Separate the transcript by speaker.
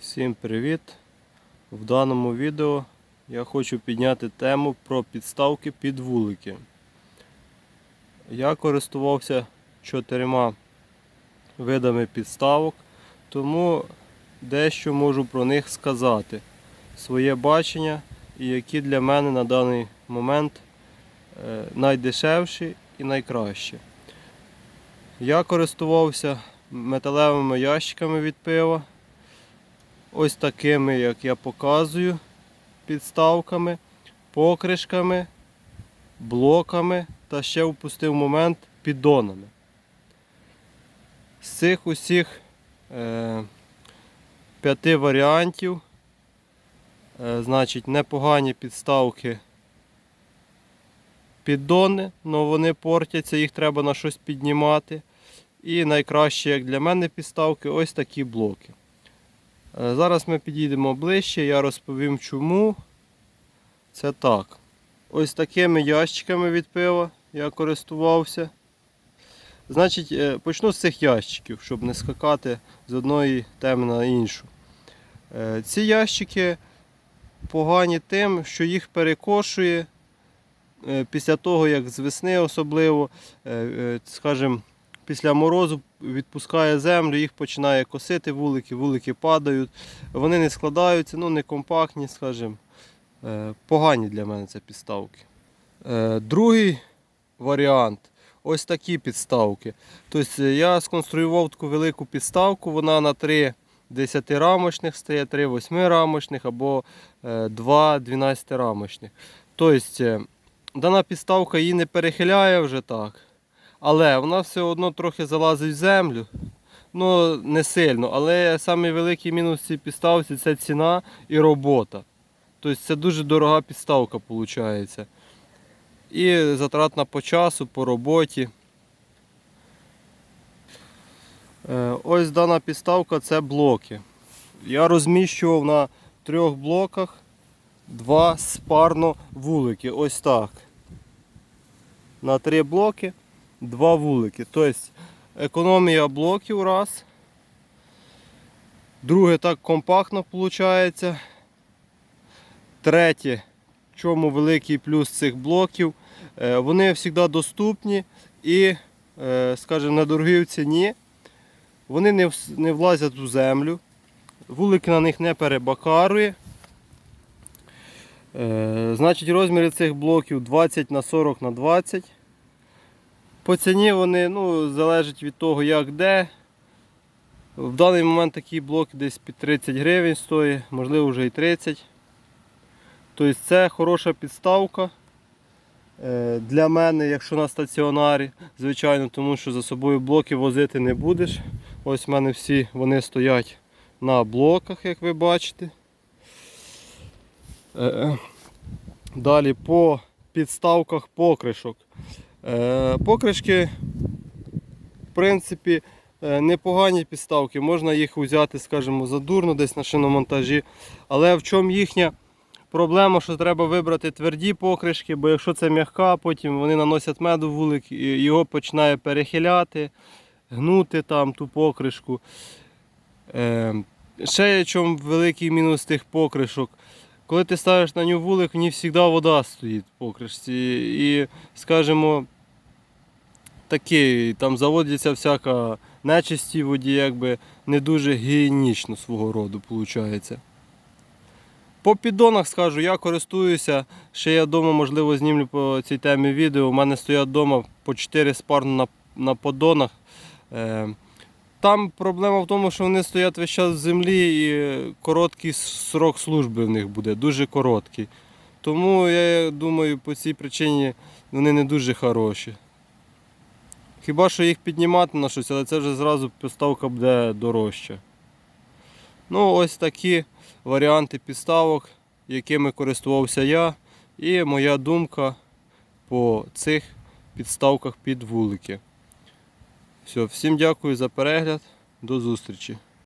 Speaker 1: Всім привіт! В даному відео я хочу підняти тему про підставки під вулики. Я користувався чотирма видами підставок, тому дещо можу про них сказати. Своє бачення і які для мене на даний момент е, найдешевші і найкращі. Я користувався металевими ящиками від пива ось такими, як я показую, підставками, покришками, блоками та ще впустив момент піддонами. З цих усіх е, п'яти варіантів, е, значить, непогані підставки піддони, але вони портяться, їх треба на щось піднімати. І найкраще, як для мене, підставки, ось такі блоки. Е, Зараз ми підійдемо ближче, я розповім чому. Це так. Ось такими ящиками від пива я користувався. Значить, е, почну з цих ящиків, щоб не скакати з одної теми на іншу. Е, Ці ящики погані тим, що їх перекошує після того, як з весни особливо, скажімо, після морозу відпускає землю, їх починає косити вулики, вулики падають, вони не складаються, ну не компактні, скажімо. Е, Погані для мене це підставки. Е, Другий варіант ось такі підставки. Тобто е, я сконструював таку велику підставку, вона на 3 10-рамочних стає, 3 8-рамочних або 2 12-рамочних. Тобто дана підставка її не перехиляє вже так. Але вона все одно трохи залазить в землю. Ну, не сильно. Але самий великий мінус цій підставці це ціна і робота. Тобто це дуже дорога підставка виходить. І затратна по часу, по роботі. Е, Ось дана підставка це блоки. Я розміщував на трьох блоках два спарно вулики. Ось так. На три блоки два вулики. Тобто економія блоків раз. Друге так компактно виходить. Третє, в чому великий плюс цих блоків, е, вони завжди доступні і, е, скажімо, недорогі в ціні. Вони не влазять у землю. Вулики на них не перебакарує. Е, Значить, розміри цих блоків 20 на 40 на 20. По ціні вони ну, залежать від того, як де. В даний момент такий блок десь під 30 гривень стоїть, можливо вже і 30. Тобто це хороша підставка е, для мене, якщо на стаціонарі, звичайно, тому що за собою блоки возити не будеш. Ось в мене всі вони стоять на блоках, як ви бачите. Е, Далі по підставках покришок. Е, Покришки, в принципі, е, непогані підставки. Можна їх взяти, скажімо, задурно десь на шиномонтажі. Але в чому їхня проблема, що треба вибрати тверді покришки, бо якщо це м'яка, потім вони наносять меду вулик, і його починає перехиляти, гнути там ту покришку. Е, Ще є чому великий мінус тих покришок. Коли ти ставиш на нього вулик, в ній завжди вода стоїть в покришці. І, скажімо, такий, там заводиться всяка нечисті в воді, якби не дуже гігієнічно свого роду виходить. По піддонах скажу, я користуюся. Ще я вдома, можливо, знімлю по цій темі відео. У мене стоять вдома по 4 спарно на, на поддонах. Е, там проблема в тому, що вони стоять весь час в землі і короткий срок служби в них буде, дуже короткий. Тому я думаю, по цій причині вони не дуже хороші. Хіба що їх піднімати на щось, але це вже зразу поставка буде дорожча. Ну, ось такі варіанти підставок, якими користувався я, і моя думка по цих підставках під вулики. Все, всім дякую за перегляд. До зустрічі.